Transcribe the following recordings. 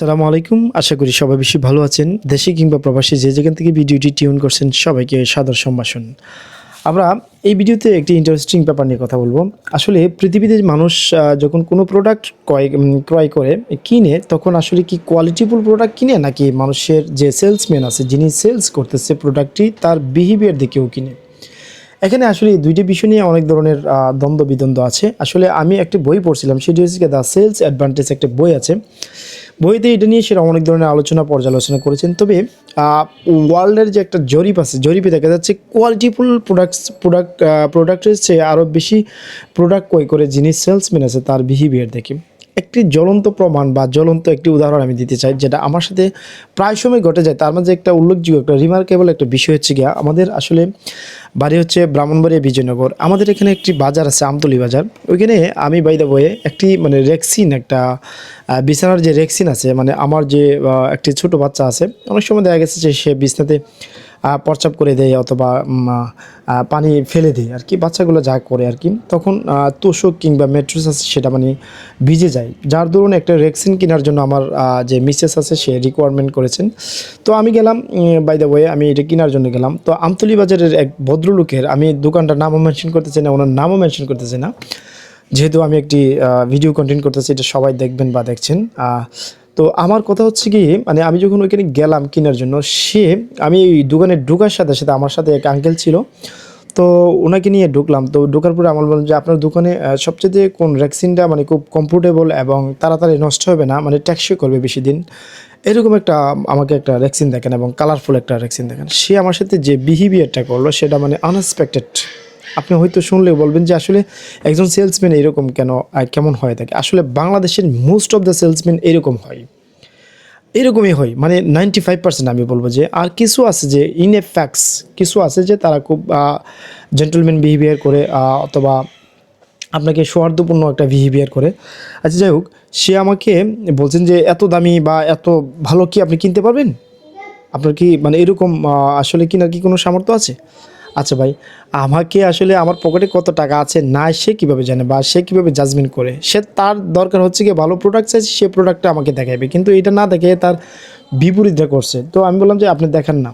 সালামু আলাইকুম। আশা করি সবাই বেশি ভালো আছেন। দেশে কিংবা প্রবাসী যে যেখান থেকে ভিডিওটি টিউন করছেন, সবাইকে সাদর সম্ভাষণ। আমরা এই ভিডিওতে একটি ইন্টারেস্টিং ব্যাপার নিয়ে কথা বলব। আসলে পৃথিবীতে মানুষ যখন কোনো প্রোডাক্ট ক্রয় ক্রয় করে, কিনে, তখন আসলে কি কোয়ালিটিফুল প্রোডাক্ট কিনে, নাকি মানুষের যে সেলসম্যান আছে, যিনি সেলস করতেছে প্রোডাক্টটি তার বিহেভিয়ার দেখেও কিনে? এখানে আসলে দুইটি বিষয় নিয়ে অনেক ধরনের দ্বন্দ্ব বিদ্বন্দ্ব আছে। আসলে আমি একটি বই পড়ছিলাম, সেটি হচ্ছে দ্য সেলস অ্যাডভান্টেজ একটা বই আছে। বইতে এটা নিয়ে সেটা অনেক ধরনের আলোচনা, পর্যালোচনা করেছেন। তবে ওয়ার্ল্ডের যে একটা জরিপ আছে, জরিপে দেখা যাচ্ছে কোয়ালিটিফুল প্রোডাক্টস প্রোডাক্ট প্রোডাক্টের চেয়ে আরও বেশি প্রোডাক্ট ক্রয় করে যিনি সেলসম্যান আছে, তার বিহেভিয়ার দেখে। একটি জ্বলন্ত প্রমাণ বা জ্বলন্ত একটি উদাহরণ আমি দিতে চাই, যেটা আমার সাথে প্রায় সময় ঘটে যায়। তার মাঝে একটা উল্লেখযোগ্য, একটা রিমার্কেবল একটা বিষয় হচ্ছে গিয়া, আমাদের আসলে বাড়ি হচ্ছে ব্রাহ্মণবাড়িয়া বিজয়নগর। আমাদের এখানে একটি বাজার আছে, আমতলি বাজার। ওইখানে আমি বাই বয়ে একটি মানে রেক্সিন একটা বিছানার যে রেক্সিন আছে মানে আমার যে একটি ছোট বাচ্চা আছে, অনেক সময় দেখা গেছে যে সে বিছনাতে প্রস্রাব করে দেয় অথবা পানি ফেলে দেয় আর কি। বাচ্চাগুলো যা করে আর কি, তখন তোষক কিংবা মেট্রোস আছে, সেটা মানে ভিজে যায়। যার দরুন একটা রেক্সিন কেনার জন্য আমার যে মিসেস আছে, সে রিকোয়ারমেন্ট করেছেন। তো আমি গেলাম বাই দ্য ওয়ে আমি এটা কেনার জন্য গেলাম। তো আমতলি বাজারের এক ভদ্রলোকের, আমি দোকানটার নামও মেনশন করতেছি না, ওনার নামও মেনশন করতেছি না। যেহেতু আমি একটি ভিডিও কন্টেন্ট করতেছি, এটা সবাই দেখবেন বা দেখছেন। তো আমার কথা হচ্ছে কি মানে আমি যখন ওইখানে গেলাম কেনার জন্য, সে, আমি এই দোকানে ঢোকার সাথে সাথে আমার সাথে এক আঙ্কেল ছিল, তো ওনাকে নিয়ে ঢুকলাম। তো ঢোকার পরে আমার বললাম যে, আপনার দোকানে সবচেয়ে কোন ভ্যাকসিনটা মানে খুব কমফোর্টেবল এবং তাড়াতাড়ি নষ্ট হবে না? মানে ট্যাক্সই করবে বেশি দিন? এরকম একটা, আমাকে একটা ভ্যাকসিন দেখেন এবং কালারফুল একটা ভ্যাকসিন দেখেন। সে আমার সাথে যে বিহেভিয়ারটা করল, সেটা মানে আনএক্সপেক্টেড আপনি হয়তো শুনলে বলবেন যে আসলে একজন সেলসম্যান এরকম কেন কেমন হয়ে থাকে আসলে বাংলাদেশের মোস্ট অফ দ্য সেলসম্যান এরকম হয়। এরকমই হয়। মানে নাইনটি ফাইভ পার্সেন্ট আমি বলব যে, আর কিছু আছে যে ইন এ ফ্যাক্টস কিছু আছে যে তারা খুব জেন্টলম্যান বিহেভিয়ার করে অথবা আপনাকে সৌহার্দ্যপূর্ণ একটা বিহেভিয়ার করে। আচ্ছা যাই হোক, সে আমাকে বলছেন যে, এত দামি বা এত ভালো কি আপনি কিনতে পারবেন? আপনার কি মানে এরকম আসলে কিনার কি কোনো সামর্থ্য আছে? আচ্ছা ভাই, আমাকে আসলে আমার পকেটে কত টাকা আছে না, সে কীভাবে জানে বা সে কীভাবে জাজমেন্ট করে? সে তার দরকার হচ্ছে কি ভালো প্রোডাক্ট চাইছে, সে প্রোডাক্টটা আমাকে দেখাবে। কিন্তু এটা না দেখে তার বিপরীতটা করছে। তো আমি বললাম যে, আপনি দেখান না।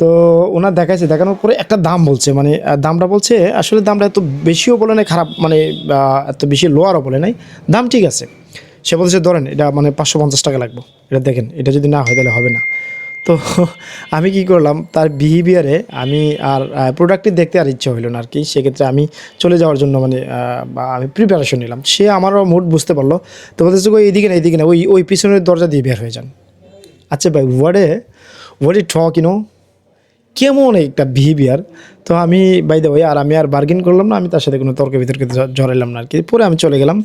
তো ওনার দেখাইছে, দেখানোর পরে একটা দাম বলছে মানে দামটা বলছে, আসলে দামটা এত বেশিও বলে নাই, খারাপ মানে এত বেশি লোয়ারও বলে নাই। দাম ঠিক আছে। সে বলছে, ধরেন, এটা মানে পাঁচশো পঞ্চাশ টাকা লাগবে। এটা দেখেন, এটা যদি না হয় তাহলে হবে না। তো আমি কি করলাম, তার বিহেভিয়ারে আমি আর প্রোডাক্টটি দেখতে আর ইচ্ছা হইল না আর কি সেক্ষেত্রে আমি চলে যাওয়ার জন্য মানে আমি প্রিপারেশন নিলাম। সে আমারও মুড বুঝতে পারল। তো বলতে চাই এইদিকে না এইদিকে না, ওই ওই পিছনের দরজা দিয়ে বের হয়ে যান। আচ্ছা ভাই ওয়ার্ডে ওয়ার্ডে ঠক ইনো কেমন একটা বিহেভিয়ার তো আমি বাই দ্য ওয়ে আর আমি আর বার্গেন করলাম না, আমি তার সাথে কোনো তর্ক বিতর্কে জড়াইলাম না আর কি। পরে আমি চলে গেলাম।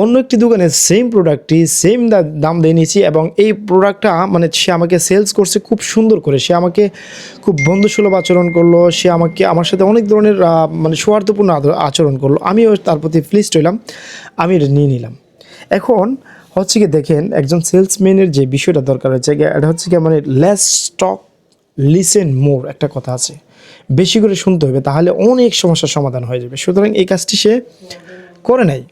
অন্য একটি দোকানে সেম প্রোডাক্টটি সেম দাম দিয়ে নিয়েছি এবং এই প্রোডাক্টটা মানে সে আমাকে সেলস করছে খুব সুন্দর করে। সে আমাকে খুব বন্ধুসুলভ আচরণ করল, সে আমাকে, আমার সাথে অনেক ধরনের মানে সৌহার্দ্যপূর্ণ আচরণ করল। আমিও তার প্রতি প্লিজড হইলাম, আমি এটা নিয়ে নিলাম। এখন হচ্ছে কি দেখেন, একজন সেলসম্যানের যে বিষয়টা দরকার হচ্ছে এটা হচ্ছে কি মানে লেস স্টক লিসেন মোর একটা কথা আছে। বেশি করে শুনতে হবে, তাহলে অনেক সমস্যার সমাধান হয়ে যাবে। সুতরাং এই কাজটি সে করে নাই,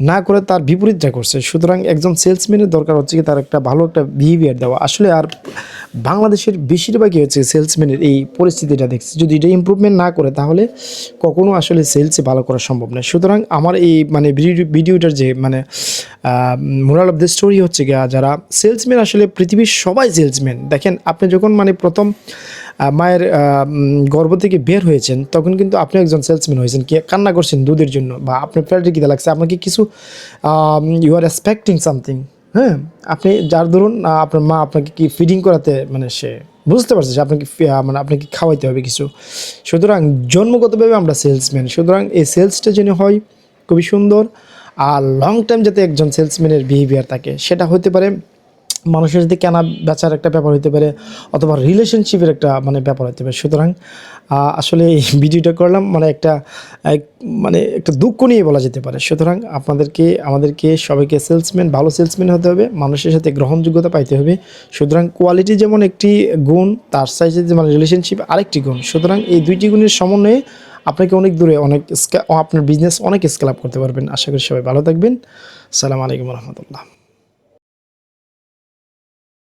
না করে তার বিপরীতটা করছে। সুতরাং একজন সেলসম্যানের দরকার হচ্ছে কি তার একটা ভালো একটা বিহেভিয়ার দেওয়া। আসলে আর বাংলাদেশের বেশিরভাগই হচ্ছে সেলসম্যানের এই পরিস্থিতিটা দেখছি। যদি এটা ইমপ্রুভমেন্ট না করে, তাহলে কখনো আসলে সেলসে ভালো করা সম্ভব নয়। সুতরাং আমার এই মানে ভিডিও- ভিডিওটার যে মানে মোরাল অফ দ্য স্টোরি হচ্ছে গিয়া যারা সেলসম্যান আসলে পৃথিবীর সবাই সেলসম্যান দেখেন, আপনি যখন মানে প্রথম মায়ের গর্ভ থেকে বের হয়েছেন, তখন কিন্তু আপনি একজন সেলসম্যান হয়েছেন। কি কান্না করছেন দুধের জন্য বা আপনার পেটে কী লাগছে, আপনাকে কিছু ইউ আর এক্সপেক্টিং সামথিং হ্যাঁ আপনি যার ধরুন আপনার মা আপনাকে কি ফিডিং করাতে মানে সে বুঝতে পারছে যে আপনাকে মানে আপনাকে খাওয়াইতে হবে কিছু। সুতরাং জন্মগতভাবে আমরা সেলসম্যান সুতরাং এই সেলসটা যেন হয়, খুবই সুন্দর। আর লং টাইম যাতে একজন সেলসম্যানের বিহেভিয়ার থাকে, সেটা হতে পারে মানুষের যদি কেনা বেচার একটা ব্যাপার হতে পারে অথবা রিলেশনশিপের একটা মানে ব্যাপার হতে পারে। সুতরাং আসলে এই ভিডিওটা করলাম মানে একটা, এক মানে একটা দুঃখ নিয়ে বলা যেতে পারে। সুতরাং আপনাদেরকে, আমাদেরকে সবাইকে সেলসম্যান ভালো সেলসম্যান হতে হবে, মানুষের সাথে গ্রহণযোগ্যতা পাইতে হবে। সুতরাং কোয়ালিটি যেমন একটি গুণ, তার সাইজে যে মানে রিলেশনশিপ আরেকটি গুণ। সুতরাং এই দুইটি গুণের সমন্বয়ে আপনাকে অনেক দূরে অনেক আপনার বিজনেস অনেক স্কেল আপ করতে পারবেন। আশা করি সবাই ভালো থাকবেন। সালাম আলাইকুম রহমতুল্লাহ।